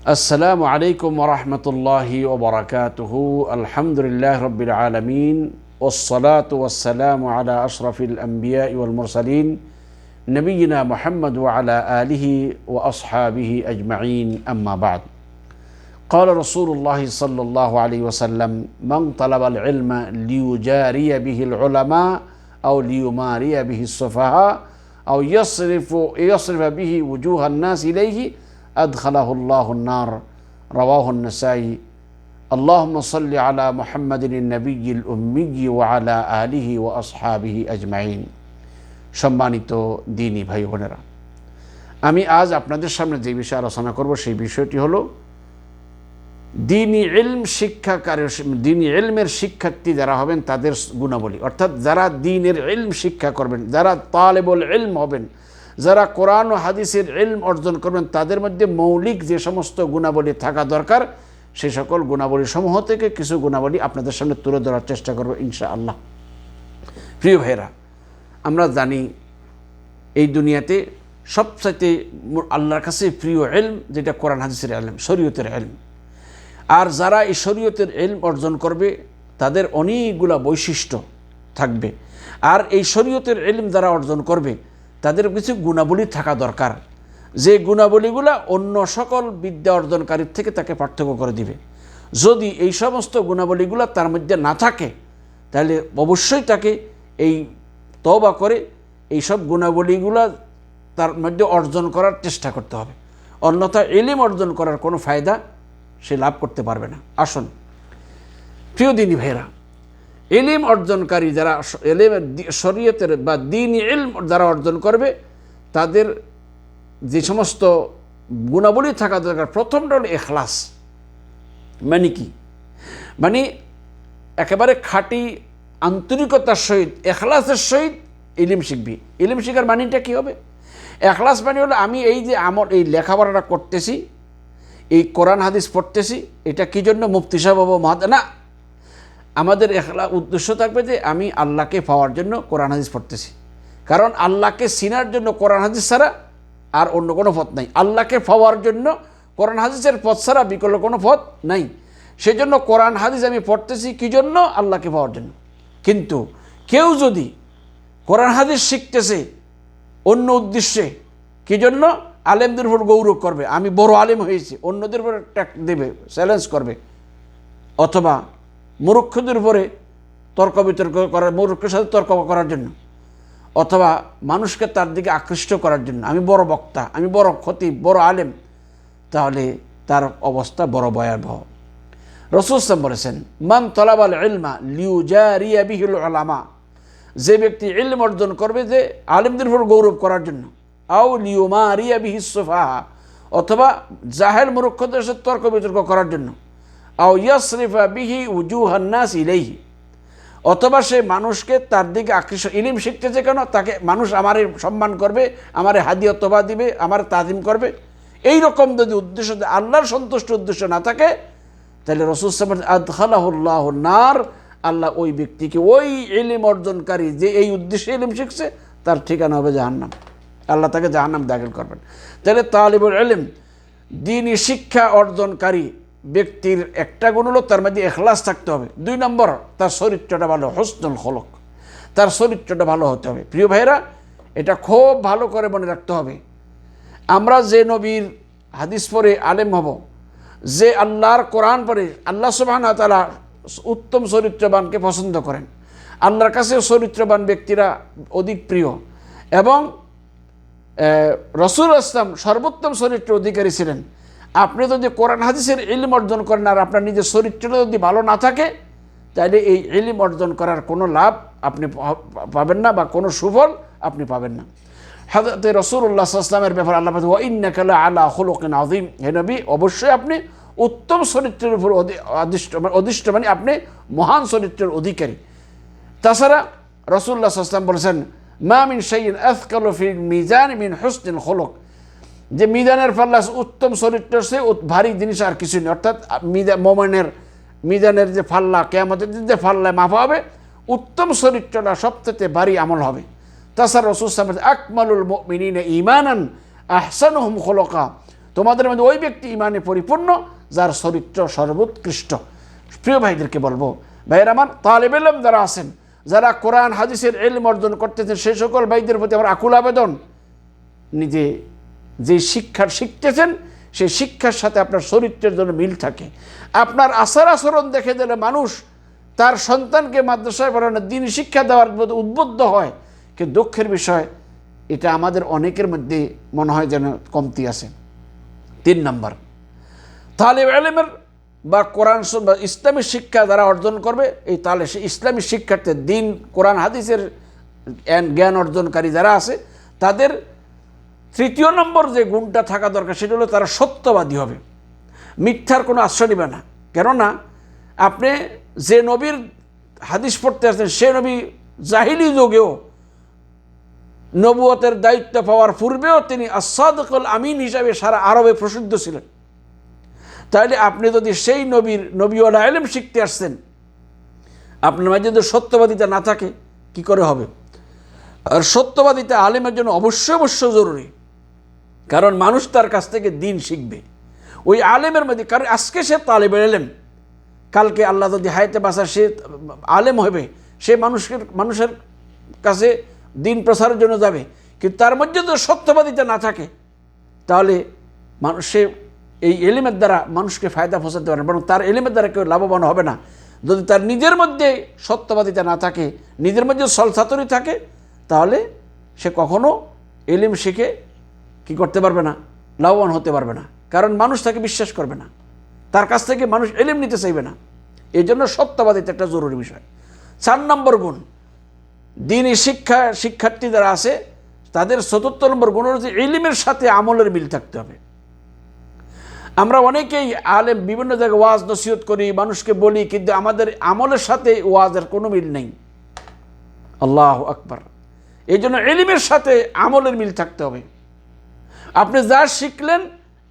السلام عليكم ورحمة الله وبركاته. الحمد لله رب العالمين والصلاة والسلام على أشرف الأنبياء والمرسلين نبينا محمد وعلى آله وأصحابه أجمعين. أما بعد قال رسول الله صلى الله عليه وسلم من طلب العلم ليجاري به العلماء أو ليماري به السفهاء أو يصرف يصرف به وجوه الناس إليه أدخله الله النار رواه النسائي اللهم صل على محمد النبي الأمي وعلى آله وأصحابه أجمعين সম্মানিত দিনী ভাই বোনেরা আমি আজ আপনাদের সামনে যে বিষয়ে আলোচনা করব সেই বিষয়টি হলো দিনী ইলম শিক্ষাকারী দিনী ইলমের শিক্ষার্থী যারা হবেন তাদের গুণাবলী অর্থাৎ যারা দিনের ইলম শিক্ষা করবেন যারা তালেবল ইলম হবেন যারা কোরআন ও হাদিসের এলম অর্জন করবেন, তাদের মধ্যে মৌলিক যে সমস্ত গুণাবলী থাকা দরকার সেই সকল গুণাবলী সমূহ থেকে কিছু গুণাবলী আপনাদের সামনে তুলে ধরার চেষ্টা করব ইনশা আল্লাহ প্রিয় ভাইরা আমরা জানি এই দুনিয়াতে সবচাইতে আল্লাহর কাছে প্রিয় এলম যেটা কোরআন, হাদিসের এলম শরীয়তের এলম আর যারা এই শরীয়তের এলম অর্জন করবে, তাদের অনেকগুলা বৈশিষ্ট্য থাকবে। আর এই শরীয়তের এলম যারা অর্জন করবে তাদের কিছু গুণাবলী থাকা দরকার। যে গুণাবলীগুলা অন্য সকল বিদ্যা অর্জনকারীর থেকে তাকে পার্থক্য করে দিবে। যদি এই সমস্ত গুণাবলীগুলো তার মধ্যে না থাকে, তাহলে অবশ্যই তাকে এই তবা করে এই সব গুণাবলীগুলা তার মধ্যে অর্জন করার চেষ্টা করতে হবে। অন্যথা এলিম অর্জন করার কোনো ফায়দা সে লাভ করতে পারবে না। আসুন, প্রিয় দিনী ভাইরা এলিম অর্জনকারী যারা এলিম শরীয়তের বা দিন এলম যারা অর্জন করবে, তাদের যে সমস্ত গুণাবলী থাকা দরকার, প্রথমটা হলো এখলাস। মানে কি? মানে একেবারে খাঁটি আন্তরিকতার সহিত, এখলাসের সহিত ইলিম শিখবি। ইলিম শিখার মানিটা কী হবে? এখলাস মানে হলো আমি এই যে আমার এই লেখাপড়াটা করতেছি, এই কোরআন, হাদিস পড়তেছি, এটা কী জন্য মুফতি সাহেব মহাদ না আমাদের এখলা উদ্দেশ্য থাকবে যে আমি আল্লাহকে পাওয়ার জন্য কোরআন হাদিস পড়তেছি। কারণ আল্লাহকে চিনার জন্য কোরআন হাদিস ছাড়া আর অন্য কোনো পথ নাই। আল্লাহকে পাওয়ার জন্য কোরআন হাদিসের পথ ছাড়া বিকল্প কোনো পথ নাই। সেজন্য কোরআন হাদিস আমি পড়তেছি কী জন্য? আল্লাহকে পাওয়ার জন্য। কিন্তু কেউ যদি কোরআন হাদিস শিখতেছে অন্য উদ্দেশ্যে, কী জন্য? আলেমদের উপর গৌরব করবে। আমি বড় আলেম হয়েছি, অন্যদের উপর দেবে চ্যালেঞ্জ করবে। অথবা মূর্খদের উপরে তর্ক বিতর্ক করার মূর্খের সাথে তর্ক করার জন্য। অথবা মানুষকে তার দিকে আকৃষ্ট করার জন্য। আমি বড় বক্তা, আমি বড় ক্ষতি বড় আলেম, তাহলে তার অবস্থা বড় ভয়াবহ। রসুলাম বলেছেন, মান তলাবাল ইলমা লিউজারিয়া বিহুল আলামা যে ব্যক্তি ইলম অর্জন করবে যে আলেমদের উপর গৌরব করার জন্য। আও লিউমা রিয়া বিহিসফা অথবা জাহেল মুরক্ষদের সাথে তর্ক বিতর্ক করার জন্য। আও ইয়াসরিফা বিহি উজুহান্নাস ইলেহি অথবা সে মানুষকে তার দিকে আকৃষ্ট, ইলিম শিখতেছে কেন? তাকে মানুষ আমারে সম্মান করবে, আমারে হাদিয়তবা দিবে, আমার তাজিম করবে। এই রকম যদি উদ্দেশ্য আল্লাহর সন্তুষ্ট উদ্দেশ্য না থাকে, তাহলে রসুল আদখালাহুল্লাহ নার। আল্লাহ ওই ব্যক্তিকে ওই এলিম অর্জনকারী যে এই উদ্দেশ্যে এলিম শিখছে, তার ঠিকানা হবে জাহান্নাম। আল্লাহ তাকে জাহান্নাম দাখিল করবেন। তাহলে তালিবুল এলিম দিনই শিক্ষা অর্জনকারী ব্যক্তির একটা গুণ হলো তার মধ্যে এখলাস থাকতে হবে। দুই নম্বর, তার চরিত্রটা ভালো, হসনুল হলক তার চরিত্রটা ভালো হতে হবে। প্রিয় ভাইরা এটা খুব ভালো করে মনে রাখতে হবে। আমরা যে নবীর হাদিস পরে আলেম হব, যে আল্লাহর কোরআন পরে আল্লাহ সুবাহান তালা উত্তম চরিত্রবানকে পছন্দ করেন। আল্লাহর কাছে চরিত্রবান ব্যক্তিরা অধিক প্রিয় এবং রসুল আসলাম সর্বোত্তম চরিত্র অধিকারী ছিলেন। আপনি যদি কোরআন, হাদিসের ইলিম অর্জন করেন আর আপনার নিজের চরিত্রটা যদি ভালো না থাকে, তাহলে এই ইলিম অর্জন করার কোনো লাভ আপনি পাবেন না বা কোনো সুফল আপনি পাবেন না। হাজরত রসুল্লাহ আসলামের ব্যাপারে আল্লাহ ওয়াইনাকালা আলা হলকিন আদিম হে নবী, অবশ্যই আপনি উত্তম চরিত্রের উপর অধিষ্ঠ অধিষ্ঠ মানে আপনি মহান চরিত্রের অধিকারী। তাছাড়া রসুল্লাহ আসলাম বলেছেন, মা মিন শাইন আজকাল মিজান মিন হুসনিন হলক যে মিজানের পাল্লা উত্তম চরিত্রের সে ভারী জিনিস আর কিছু নেই। অর্থাৎ মিজা মোমেনের, মিজানের যে ফাল্লা, কেয়ামতের যে ফাল্লায় মাপা হবে, উত্তম চরিত্রটা সবথেকে ভারী আমল হবে। তাছাড়া রসুল আকমালুল মিনিনে ইমানান আহসানুহুম খোলকা তোমাদের মধ্যে ওই ব্যক্তি ইমানে পরিপূর্ণ, যার চরিত্র সর্বোৎকৃষ্ট। প্রিয় ভাইদেরকে বলব, ভাইয়ের আমার, তালেব এলম যারা আছেন, যারা কোরআন, হাদিসের এলম অর্জন করতেছেন সেই সকল ভাইদের প্রতি আমার আকুল আবেদন। নিজে যে শিক্ষার শিখতেছেন সেই শিক্ষার সাথে আপনার চরিত্রের জন্য মিল থাকে। আপনার আচার আচরণ দেখে দিলে মানুষ তার সন্তানকে মাদ্রাসায় পড়ানোর দিন শিক্ষা দেওয়ার উদ্বুদ্ধ হয়। কিন্তু দুঃখের বিষয়, এটা আমাদের অনেকের মধ্যে মনে হয় যেন কমতি আছে। তিন নম্বর, তালেব আলেমের বা কোরআন বা ইসলামী শিক্ষা যারা অর্জন করবে, এই তাহলে সে ইসলামী শিক্ষার্থী দিন, কোরআন হাদিসের জ্ঞান অর্জনকারী যারা আছে, তাদের তৃতীয় নম্বর যে গুণটা থাকা দরকার, সেটা হলো তারা সত্যবাদী হবে। মিথ্যার কোনো আশ্রয় নেবে না। কেননা, আপনি যে নবীর হাদিস পড়তে আসছেন, সে নবী জাহিলি যুগেও নবুয়তের দায়িত্ব পাওয়ার পূর্বেও তিনি আসাদকল আমিন হিসাবে সারা আরবে প্রসিদ্ধ ছিলেন। তাহলে আপনি যদি সেই নবীর, নবীওয়ালা এলেম শিখতে আসছেন, আপনার মাঝে যদি সত্যবাদিতা না থাকে, কি করে হবে? আর সত্যবাদিতা আলেমের জন্য অবশ্যই অবশ্যই জরুরি। কারণ মানুষ তার কাছ থেকে দিন শিখবে। ওই আলেমের মধ্যে, কারণ আজকে সে তালেবে এলেম কালকে আল্লাহ যদি হায়াতে বাসা সে আলেম হবে, সে মানুষের মানুষের কাছে দিন প্রসারের জন্য যাবে। কিন্তু তার মধ্যে যদি সত্যবাদিতা না থাকে, তাহলে মানুষ, সে এই এলিমের দ্বারা মানুষকে ফায়দা পৌঁছাতে পারে বরং তার এলিমের দ্বারা কেউ লাভবান হবে না। যদি তার নিজের মধ্যে সত্যবাদিতা না থাকে, নিজের মধ্যে সলসাতরি থাকে, তাহলে সে কখনো এলিম শিখে কি করতে পারবে না? লাভবান হতে পারবে না। কারণ মানুষ তাকে বিশ্বাস করবে না। তার কাছ থেকে মানুষ এলিম নিতে চাইবে না। এই জন্য সত্যবাদিতা একটা জরুরি বিষয়। চার নম্বর গুণ দিনই শিক্ষা, শিক্ষার্থী যারা আছে, তাদের চতুর্থ নম্বর গুণ হচ্ছে ইলিমের সাথে আমলের মিল থাকতে হবে। আমরা অনেকেই আলেম, বিভিন্ন জায়গায় ওয়াজ নসিহত করি, মানুষকে বলি, কিন্তু আমাদের আমলের সাথে ওয়াজের কোনো মিল নেই। আল্লাহ আকবার। এই জন্য এলিমের সাথে আমলের মিল থাকতে হবে। আপনি যা শিখলেন,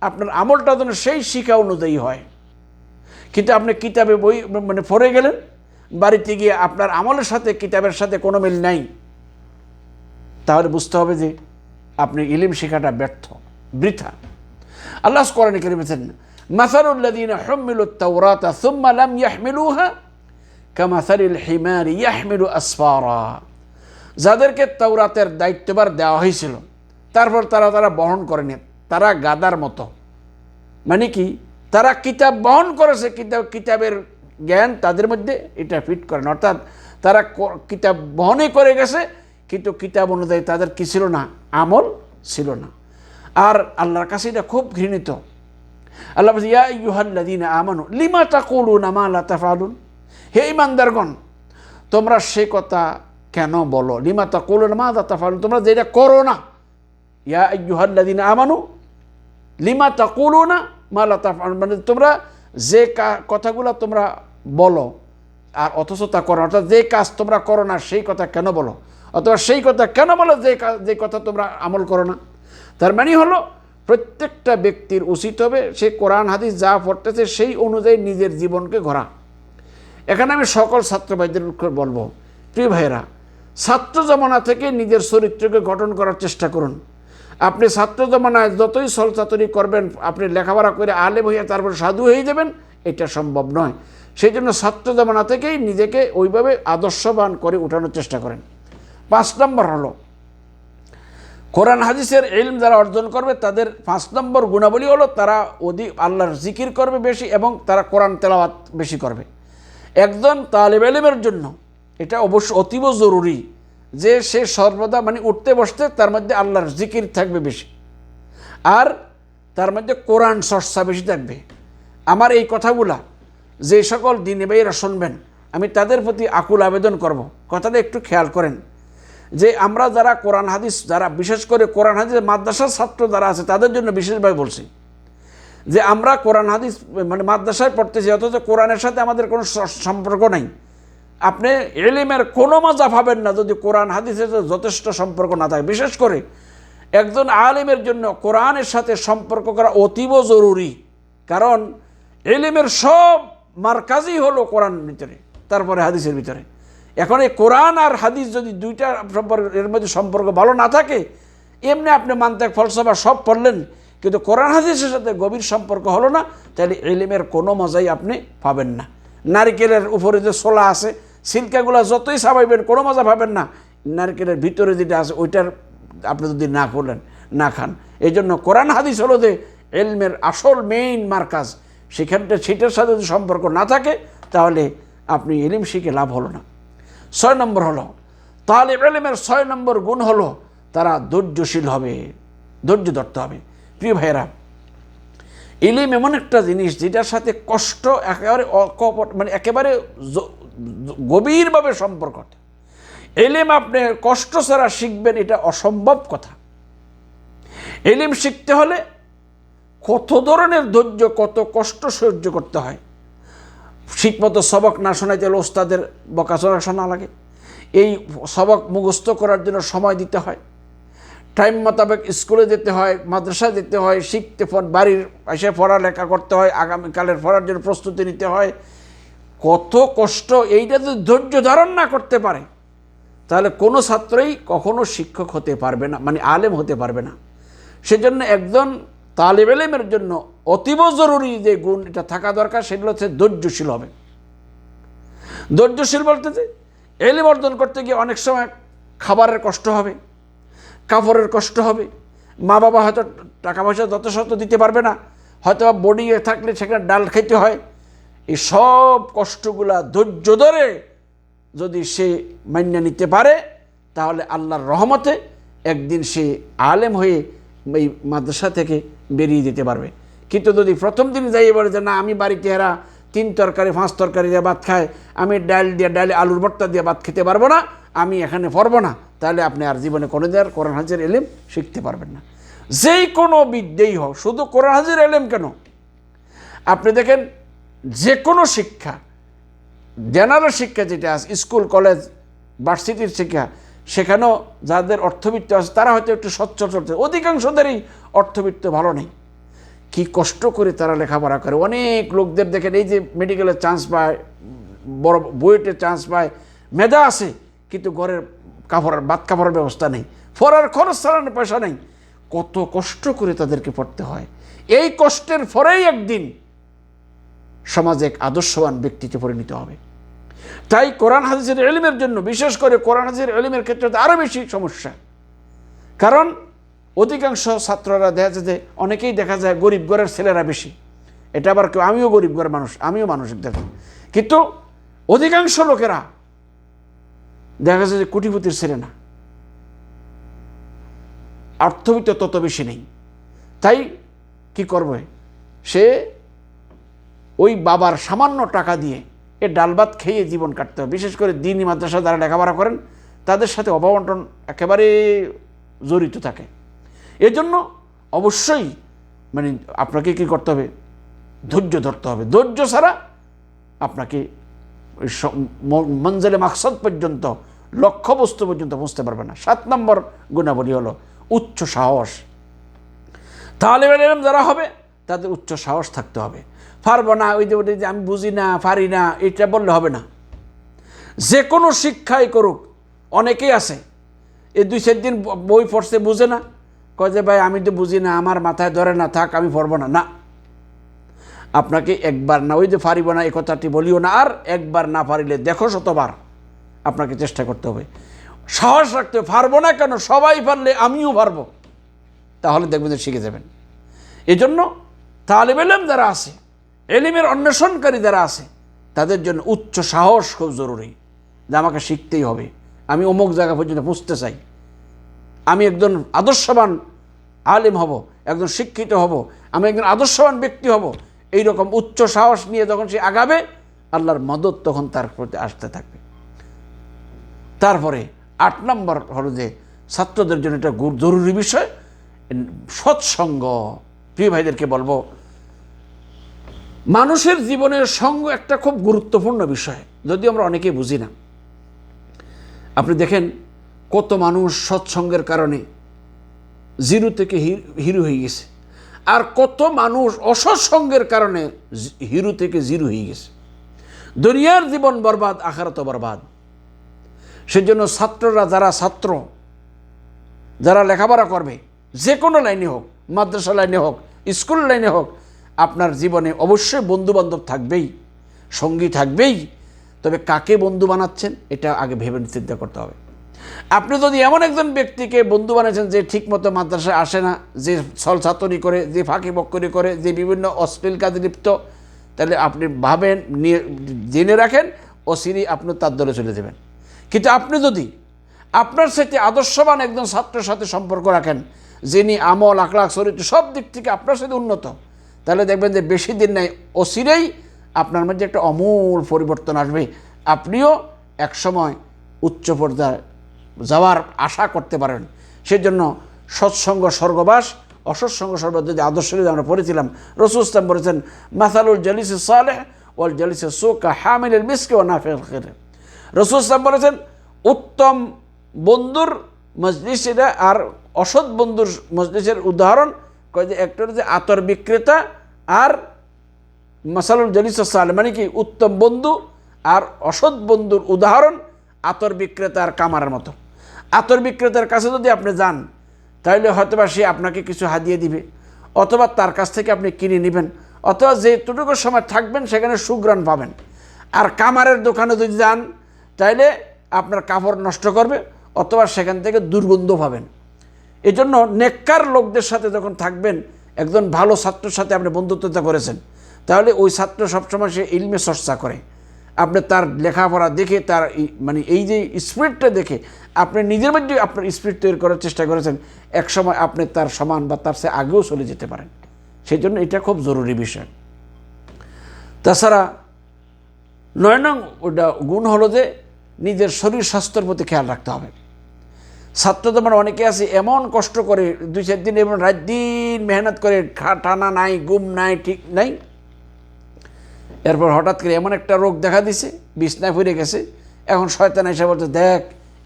আপনার আমলটা যেন সেই শিক্ষা অনুযায়ী হয়। কিন্তু আপনি কিতাবে বই মানে পড়ে গেলেন, বাড়িতে গিয়ে আপনার আমলের সাথে, কিতাবের সাথে কোনো মিল নাই, তাহলে বুঝতে হবে যে আপনি ইলিম শেখাটা ব্যর্থ, বৃথা। আল্লাহ কোরআন করেছেন মাসারুল্লাদিন হমিলু তাওরাতা সুম্মা লাম ইয়াহমিলুহা কামাসারিল হিমারি ইয়াহমিলু আসফারা। যাদেরকে তাওরাতের দায়িত্ববার দেওয়া হয়েছিল তারপর তারা তারা বহন করেনি তারা গাদার মতো। মানে কি? তারা কিতাব বহন করেছে, কিতাব কিতাবের জ্ঞান তাদের মধ্যে এটা ফিট করে না। অর্থাৎ তারা কিতাব বহনই করে গেছে, কিন্তু কিতাব অনুযায়ী তাদের কি ছিল না? আমল ছিল না। আর আল্লাহর কাছে এটা খুব ঘৃণিত। আল্লাহ ইয়া ইউহাল্লাদিন আমানু, লিমা তাকুলুন আমা লা তাফআলুন? হে ইমানদারগণ তোমরা সে কথা কেন বলো? লিমা তাকুলুন মা লা তাফআলুন, তোমরা যেটা করো না ইয়া ইউহাল্লাদিন আমানু লিমা তাকুলু না মালা তাফআলুন মানে তোমরা যে কথাগুলো তোমরা বলো, আর অথচ তা করো অর্থাৎ যে কাজ তোমরা করো না, সেই কথা কেন বলো? অথবা সেই কথা কেন বলো যে যে কথা তোমরা আমল করো না? তার মানে হলো, প্রত্যেকটা ব্যক্তির উচিত হবে, সে কোরআন, হাদিস যা পড়তেছে, সেই অনুযায়ী নিজের জীবনকে ঘোরা এখানে আমি সকল ছাত্র ভাইদের বলব, প্রিয় ভাইয়েরা, ছাত্র জমানা থেকে নিজের চরিত্রকে গঠন করার চেষ্টা করুন। আপনি ছাত্র জমানায় যতই সলচাতরি করবেন, আপনি লেখাপড়া করে আলেম হইয়া তারপর সাধু হয়ে যাবেন, এটা সম্ভব নয়। সেই জন্য ছাত্র জমানা থেকেই নিজেকে ওইভাবে আদর্শবান করে উঠানোর চেষ্টা করেন। পাঁচ নম্বর হলো, কোরআন হাদিসের ইলম যারা অর্জন করবে, তাদের পাঁচ নম্বর গুণাবলী হলো তারা অধিক আল্লাহর জিকির করবে বেশি এবং তারা কোরআন তেলাওয়াত বেশি করবে। একজন তালেব এলিমের জন্য এটা অবশ্য অতীব জরুরি। যে সে সর্বদা মানে উঠতে বসতে তার মধ্যে আল্লাহর জিকির থাকবে বেশি। আর তার মধ্যে কোরআন চর্চা বেশি থাকবে। আমার এই কথাগুলা যে সকল দিনে ভাইয়েরা শুনবেন, আমি তাদের প্রতি আকুল আবেদন করব। কথাটা একটু খেয়াল করেন। যে আমরা যারা কোরআন হাদিস, যারা বিশেষ করে কোরআন হাদিস মাদ্রাসার ছাত্র যারা আছে, তাদের জন্য বিশেষভাবে বলছি যে আমরা কোরআন হাদিস মানে মাদ্রাসায় পড়তেছি, অথচ কোরআনের সাথে আমাদের কোনো সম্পর্ক নাই। আপনি এলিমের কোনো মজা পাবেন না যদি কোরআন হাদিসের যথেষ্ট সম্পর্ক না থাকে। বিশেষ করে একজন আলিমের জন্য কোরআনের সাথে সম্পর্ক করা অতীব জরুরি। কারণ এলিমের সব মার্কাজই হলো কোরআন ভিতরে, তারপরে হাদিসের ভিতরে। এখন এই কোরআন আর হাদিস যদি দুইটা সম্পর্ক, এর মধ্যে সম্পর্ক ভালো না থাকে, এমনি আপনি মান্তাক ফলসফা সব পড়লেন, কিন্তু কোরআন হাদিসের সাথে গভীর সম্পর্ক হলো না, তাহলে এলিমের কোনো মজাই আপনি পাবেন না। নারিকেলের উপরে যে ছোলা আছে সিল্কাগুলো যতই সাবাইবেন, কোনো মজা পাবেন না। নারকেলের ভিতরে যেটা আছে, ওইটার আপনি যদি না করলেন, না খান। এই জন্য কোরআন হাদিস হলো যে, এলমের আসল মেইন মার্কাজ। সেখানটা সেটার সাথে যদি সম্পর্ক না থাকে, তাহলে আপনি এলিম শিখে লাভ হলো না। ছয় নম্বর হলো, তাহলে এলিমের ছয় নম্বর গুণ হলো, তারা ধৈর্যশীল হবে, ধৈর্য ধরতে হবে। প্রিয় ভাইয়েরা ইলিম এমন একটা জিনিস যেটার সাথে কষ্ট একেবারে অকপট মানে একেবারে গভীরভাবে সম্পর্ক এলিম আপনি কষ্ট ছাড়া শিখবেন, এটা অসম্ভব কথা। এলিম শিখতে হলে কত ধরনের ধৈর্য, কত কষ্ট সহ্য করতে হয়। ঠিকমতো সবক না শোনাইতে হলে ওস্তাদের বকাচরা শোনা লাগে। এই সবক মুখস্থ করার জন্য সময় দিতে হয়। টাইম মোতাবেক স্কুলে যেতে হয়, মাদ্রাসায় যেতে হয়, শিখতে বাড়ির এসে পড়ালেখা করতে হয়, আগামীকালের পড়ার জন্য প্রস্তুতি নিতে হয়। কত কষ্ট, এইটা যদি ধৈর্য ধারণ না করতে পারে, তাহলে কোনো ছাত্রই কখনো শিক্ষক হতে পারবে না মানে আলেম হতে পারবে না। সেজন্য একজন তালেব এলেমের জন্য অতীব জরুরি যে গুণ এটা থাকা দরকার, সেগুলো হচ্ছে ধৈর্যশীল হবে। ধৈর্যশীল বলতে যে এলিম অর্জন করতে গিয়ে অনেক সময় খাবারের কষ্ট হবে কাপড়ের কষ্ট হবে মা বাবা হয়তো টাকা পয়সা যথাযথ দিতে পারবে না হয়তো বোর্ডিংয়ে থাকলে সেখানে ডাল খেতে হয় এই সব কষ্টগুলা ধৈর্য ধরে যদি সে মান্য নিতে পারে, তাহলে আল্লাহর রহমতে একদিন সে আলেম হয়ে এই মাদ্রাসা থেকে বেরিয়ে যেতে পারবে। কিন্তু যদি প্রথম দিন যাইয়ে বলে যে, না, আমি বাড়িতে এরা তিন তরকারি, পাঁচ তরকারি দিয়ে ভাত খায় আমি ডাল দিয়ে, ডালে আলুর ভর্তা দিয়ে ভাত খেতে পারব না, আমি এখানে পড়ব না, তাহলে আপনি আর জীবনে কোনো দিন আর কোরআন হাজির এলেম শিখতে পারবেন না। যেই কোনো বিদ্যেই হোক, শুধু কোরআন হাজির এলেম কেন? আপনি দেখেন যে কোনো শিক্ষা, জেনারেল শিক্ষা যেটা আছে, স্কুল, কলেজ, ভার্সিটির শিক্ষা, সেখানেও যাদের অর্থবিত্ত আছে, তারা হয়তো একটু সচ্ছল চলছে। অধিকাংশদেরই অর্থবিত্ত ভালো নেই। কি কষ্ট করে তারা লেখাপড়া করে। অনেক লোকদের দেখেন, এই যে মেডিকেলের চান্স পায়, বড় বুয়েটের চান্স পায়, মেধা আছে, কিন্তু ঘরের কাপড়ের বাদ কাপড়ের ব্যবস্থা নেই। ফরার খরচ চালানোর পয়সা নেই। কত কষ্ট করে তাদেরকে পড়তে হয়। এই কষ্টের পরেই একদিন সমাজে এক আদর্শবান ব্যক্তিতে পরিণত হবে। তাই কোরআন হাদিসের এলিমের জন্য, বিশেষ করে কোরআন হাদিসের এলিমের ক্ষেত্রে আরও বেশি সমস্যা। কারণ অধিকাংশ ছাত্ররা দেখা যায় যে অনেকেই দেখা যায় গরিব ঘরের ছেলেরা বেশি। এটা আবার কেউ, আমিও গরিব ঘরের মানুষ, আমিও মানুষ দেখি। কিন্তু অধিকাংশ লোকেরা দেখা যায় যে কোটিপতির ছেলে না। অর্থবিত্ত তত বেশি নেই। তাই কি করবে? সে ওই বাবার সামান্য টাকা দিয়ে এ ডাল ভাত খেয়ে জীবন কাটতে হবে। বিশেষ করে দিনই মাদ্রাসা যারা লেখাপড়া করেন, তাদের সাথে অববন্টন একেবারে জড়িত থাকে। এজন্য অবশ্যই মানে আপনাকে কি করতে হবে? ধৈর্য ধরতে হবে। ধৈর্য ছাড়া আপনাকে মঞ্জেলে মাকসাদ পর্যন্ত, লক্ষ্যবস্তু পর্যন্ত পৌঁছতে পারবে না। সাত নম্বর গুণাবলী হলো উচ্চ সাহস। এলেম যারা হবে, তাদের উচ্চ সাহস থাকতে হবে। পারব না, ওই যে আমি বুঝি না, পারি না, এটা বললে হবে না। যে কোনো শিক্ষাই করুক, অনেকেই আছে, এই দুই চার দিন বই পড়ছে, বুঝে না, কয় যে, ভাই, আমি তো বুঝি না, আমার মাথায় ধরে না, থাক, আমি পড়ব না। না। আপনাকে একবার না, ওই যে পারিব না, এই কথাটি বলিও না, আর একবার না পারিলে দেখো শতবার আপনাকে চেষ্টা করতে হবে। সাহস রাখতে পারব না কেন, সবাই পারলে আমিও পারব। তাহলে দেখবেন শিখে যাবেন। এই জন্য তালেব যারা আছে এলিমের অন্বেষণকারী যারা আছে, তাদের জন্য উচ্চ সাহস খুব জরুরি যে আমাকে শিখতেই হবে। আমি অমুক জায়গা পর্যন্ত পৌঁছতে চাই। আমি একজন আদর্শবান আলিম হব, একজন শিক্ষিত হব, আমি একজন আদর্শবান ব্যক্তি হব। এই রকম উচ্চ সাহস নিয়ে যখন সে আগাবে, আল্লাহর মদত তখন তার প্রতি আসতে থাকবে। তারপরে আট নম্বর হলো যে ছাত্রদের জন্য এটা জরুরি বিষয়। সৎসঙ্গ। প্রিয় ভাইদেরকে বলব মানুষের জীবনের সঙ্গ একটা খুব গুরুত্বপূর্ণ বিষয় যদি আমরা অনেকেই বুঝি না। আপনি দেখেন কত মানুষ সৎসঙ্গের কারণে জিরো থেকে হিরো হয়ে গেছে, আর কত মানুষ অসৎসঙ্গের কারণে হিরো থেকে জিরো হয়ে গেছে। দুনিয়ার জীবন বরবাদ আখারত বরবাদ। সেজন্য ছাত্ররা যারা ছাত্র, যারা লেখাপড়া করবে, যে কোনো লাইনে হোক, মাদ্রাসা লাইনে হোক, স্কুল লাইনে হোক আপনার জীবনে অবশ্যই বন্ধুবান্ধব থাকবেই, সঙ্গী থাকবেই, তবে কাকে বন্ধু বানাচ্ছেন এটা আগে ভেবে চিন্তা করতে হবে। আপনি যদি এমন একজন ব্যক্তিকে বন্ধু বানিয়েছেন যে ঠিকমতো মাদ্রাসায় আসে না, যে ছলছাতরি করে, যে ফাঁকি বক্করি করে, যে বিভিন্ন অশ্লীল কাজে লিপ্ত, তাহলে আপনি ভাবেন, নিয়ে, জেনে রাখেন ও সিরি আপনি তার দলে চলে যাবেন। কিন্তু আপনি যদি আপনার সাথে আদর্শবান একজন ছাত্রের সাথে সম্পর্ক রাখেন, যিনি আমল, আখলাখ চরিত্র সব দিক থেকে আপনার সাথে উন্নত তাহলে দেখবেন যে বেশি দিন নেই, অচিরেই আপনার মধ্যে একটা অমূল পরিবর্তন আসবে। আপনিও একসময় উচ্চ পর্যায়ে যাওয়ার আশা করতে পারেন। সেজন্য সৎসঙ্গ স্বর্গবাস অসৎসঙ্গ স্বর্গ যদি আদর্শ আমরা পড়েছিলাম, রসুল ইসলাম বলেছেন, মাসালুল জলিস সালেহ ওয়াল জলিস সুকা হামিলের মিসকে ও নাফেল খেরে। রসুল ইসলাম বলেছেন, উত্তম বন্ধুর মজলিসেরা আর অসৎ বন্ধুর মজলিসের উদাহরণ কয় যে, একটা হচ্ছে আতর বিক্রেতা আর মাসালুল জলিস সালে মানে কি উত্তম বন্ধু আর অসৎ বন্ধুর উদাহরণ আতর বিক্রেতা আর কামারের মতো। আতর বিক্রেতার কাছে যদি আপনি যান তাহলে হয়তোবা সে আপনাকে কিছু হাদিয়ে দিবে, অথবা তার কাছ থেকে আপনি কিনে নেবেন, অথবা যেটুকু সময় থাকবেন সেখানে সুগ্রাণ পাবেন। আর কামারের দোকানে যদি যান তাহলে আপনার কাপড় নষ্ট করবে, অথবা সেখান থেকে দুর্গন্ধ পাবেন। এজন্য জন্য নেককার লোকদের সাথে যখন থাকবেন একজন ভালো ছাত্রের সাথে আপনি বন্ধুত্বতা করেছেন, তাহলে ওই ছাত্র সবসময় সে ইলমে চর্চা করে। আপনি তার লেখাপড়া দেখে, তার মানে এই যে স্পিরিটটা দেখে, আপনি নিজের মধ্যে আপনার স্পিরিট তৈরি করার চেষ্টা করেছেন, একসময় আপনি তার সমান বা তার সে আগেও চলে যেতে পারেন। সেই জন্য এটা খুব জরুরি বিষয়। তাছাড়া নয় নং ওটা গুণ হলো যে নিজের শরীর স্বাস্থ্যের প্রতি খেয়াল রাখতে হবে। ছাত্র তোমার অনেকে আছে, এমন কষ্ট করে দুই চার দিন এবং রাত দিন মেহনত করে টানা নাই গুম নাই, ঠিক নাই। এরপর হঠাৎ করে এমন একটা রোগ দেখা দিছে, বিছনায় ফিরে গেছে। এখন শয়তান এসে বলছে, দেখ,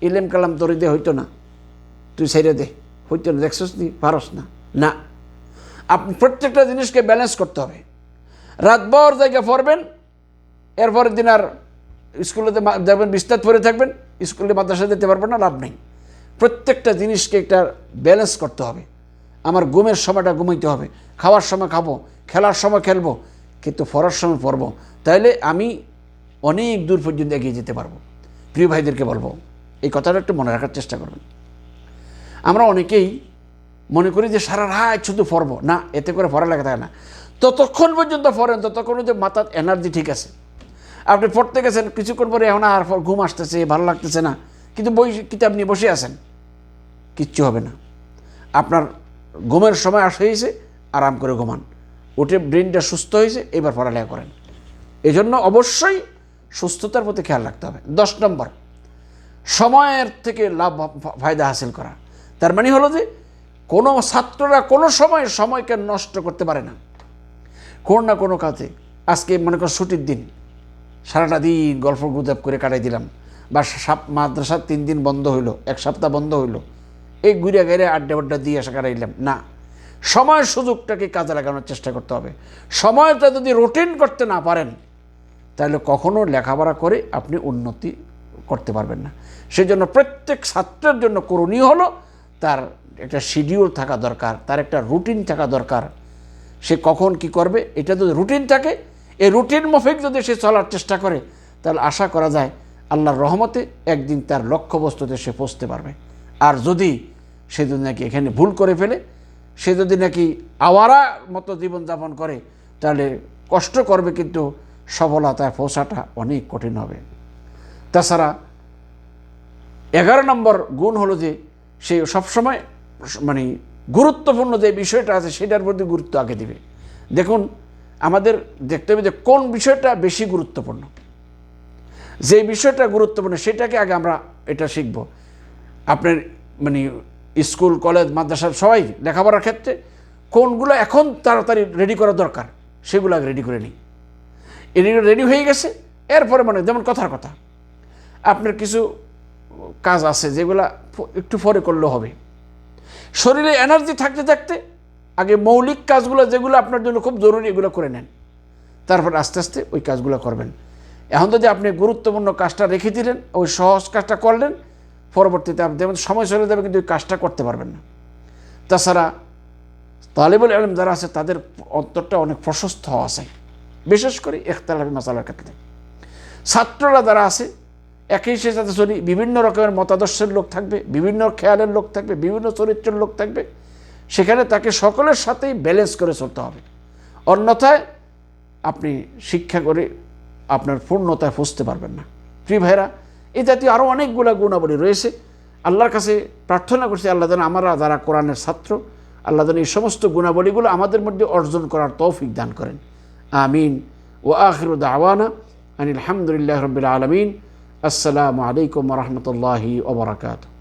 ইলেম কালাম তরি দে হইতো না। তুই ছেড়ে দে। হইতো না, দেখছিস তুই পারস না। না। আপনি প্রত্যেকটা জিনিসকে ব্যালেন্স করতে হবে। রাতভর জায়গায় পড়বেন, এরপরের দিন আর স্কুলেতে যাবেন বিস্তার পরে থাকবেন, স্কুলে মাদ্রাসা যেতে পারবেন না, লাভ নেই। প্রত্যেকটা জিনিসকে একটা ব্যালেন্স করতে হবে। আমার ঘুমের সময়টা ঘুমাইতে হবে। খাওয়ার সময় খাব, খেলার সময় খেলব, কিন্তু পড়ার সময় পড়ব। তাইলে আমি অনেক দূর পর্যন্ত এগিয়ে যেতে পারব। প্রিয় ভাইদেরকে বলব, এই কথাটা একটু মনে রাখার চেষ্টা করবেন। আমরা অনেকেই মনে করি যে সারা রাত শুধু পড়ব। না, এতে করে পড়া লেখা থাকে না। ততক্ষণ পর্যন্ত পড়েন, ততক্ষণ যে মাথার এনার্জি ঠিক আছে। আপনি পড়তে গেছেন, কিছুক্ষণ পরে এখন আর ঘুম আসতেছে, ভালো লাগতেছে না। কিন্তু বই কিতাব নিয়ে বসে আছেন, কিচ্ছু হবে না। আপনার ঘুমের সময় আসে হয়েছে, আরাম করে ঘুমান। উঠে ব্রেনটা সুস্থ হয়েছে, এবার পড়ালেখা করেন। এই জন্য অবশ্যই সুস্থতার প্রতি খেয়াল রাখতে হবে। দশ নম্বর, সময়ের থেকে লাভ ফায়দা হাসিল করা। তার মানে হলো যে, কোনো ছাত্ররা কোনো সময় সময়কে নষ্ট করতে পারে না। কোনো না কোনো কাজে। আজকে মনে কর ছুটির দিন, সারাটা দিন গল্প গুজব করে কাটাই দিলাম। বা মাদ্রাসা তিন দিন বন্ধ হইল, এক সপ্তাহ বন্ধ হইল। এই ঘুরে গেড়ে আড্ডা আড্ডা দিয়ে আসা কাটাইলাম না। সময় সুযোগটাকে কাজে লাগানোর চেষ্টা করতে হবে। সময়টা যদি রুটিন করতে না পারেন, তাহলে কখনও লেখাপড়া করে আপনি উন্নতি করতে পারবেন না। সেই জন্য প্রত্যেক ছাত্রের জন্য করণীয় হলো, তার একটা শিডিউল থাকা দরকার, তার একটা রুটিন থাকা দরকার। সে কখন কি করবে, এটা যদি রুটিন থাকে, এই রুটিন মাফিক যদি সে চলার চেষ্টা করে, তাহলে আশা করা যায় আল্লাহর রহমতে একদিন তার লক্ষ্যবস্তুতে সে পৌঁছতে পারবে। আর যদি সে যদি নাকি এখানে ভুল করে ফেলে, সে যদি নাকি আওয়ারা মতো জীবনযাপন করে, তাহলে কষ্ট করবে কিন্তু সফলতায় পৌঁছাটা অনেক কঠিন হবে। তাছাড়া এগারো নম্বর গুণ হলো যে সে সবসময় মানে গুরুত্বপূর্ণ যে বিষয়টা আছে, সেটার প্রতি গুরুত্ব আগে দিবে। দেখুন, আমাদের দেখতে হবে যে কোন বিষয়টা বেশি গুরুত্বপূর্ণ। যে বিষয়টা গুরুত্বপূর্ণ, সেটাকে আগে আমরা এটা শিখব। আপনার মানে স্কুল, কলেজ, মাদ্রাসা সবাই লেখাপড়ার ক্ষেত্রে কোনগুলো এখন তাড়াতাড়ি রেডি করা দরকার, সেগুলো আগে রেডি করে নিই। এদিকে রেডি হয়ে গেছে, এরপরে মানে যেমন কথার কথা। আপনার কিছু কাজ আছে যেগুলা একটু পরে করলেও হবে। শরীরে এনার্জি থাকতে থাকতে আগে মৌলিক কাজগুলো যেগুলো আপনার জন্য খুব জরুরি, এগুলো করে নেন। তারপর আস্তে আস্তে ওই কাজগুলো করবেন। এখন যদি আপনি গুরুত্বপূর্ণ কাজটা রেখে দিলেন, ওই সহজ কাজটা করলেন, পরবর্তীতে আপনি যেমন সময় চলে যাবে, কিন্তু ওই কাজটা করতে পারবেন না। তাছাড়া তালেবুল আলম যারা আছে, তাদের অন্তরটা অনেক প্রশস্ত হওয়া আছে। বিশেষ করে ইখতালাফি মশালার ক্ষেত্রে। ছাত্ররা যারা আছে, একই সে সাথে চলি বিভিন্ন রকমের মতাদর্শের লোক থাকবে, বিভিন্ন খেয়ালের লোক থাকবে, বিভিন্ন চরিত্রের লোক থাকবে, সেখানে তাকে সকলের সাথেই ব্যালেন্স করে চলতে হবে। অন্যথায় আপনি শিক্ষা করে আপনার পূর্ণতায় ফুসতে পারবেন না। প্রিয় ভাইরা এই জাতীয় আরও অনেকগুলো গুণাবলী রয়েছে। আল্লাহর কাছে প্রার্থনা করছি, আল্লাহ যেন আমরা যারা কোরআনের ছাত্র, আল্লাহ যেন এই সমস্ত গুণাবলীগুলো আমাদের মধ্যে অর্জন করার তৌফিক দান করেন। আমিন। ও আখির দাওয়ানা আনিল আলহামদুলিল্লাহ রবিল আলমিন। আসসালামু আলাইকুম রহমতুল্লাহি ওবরাকাতু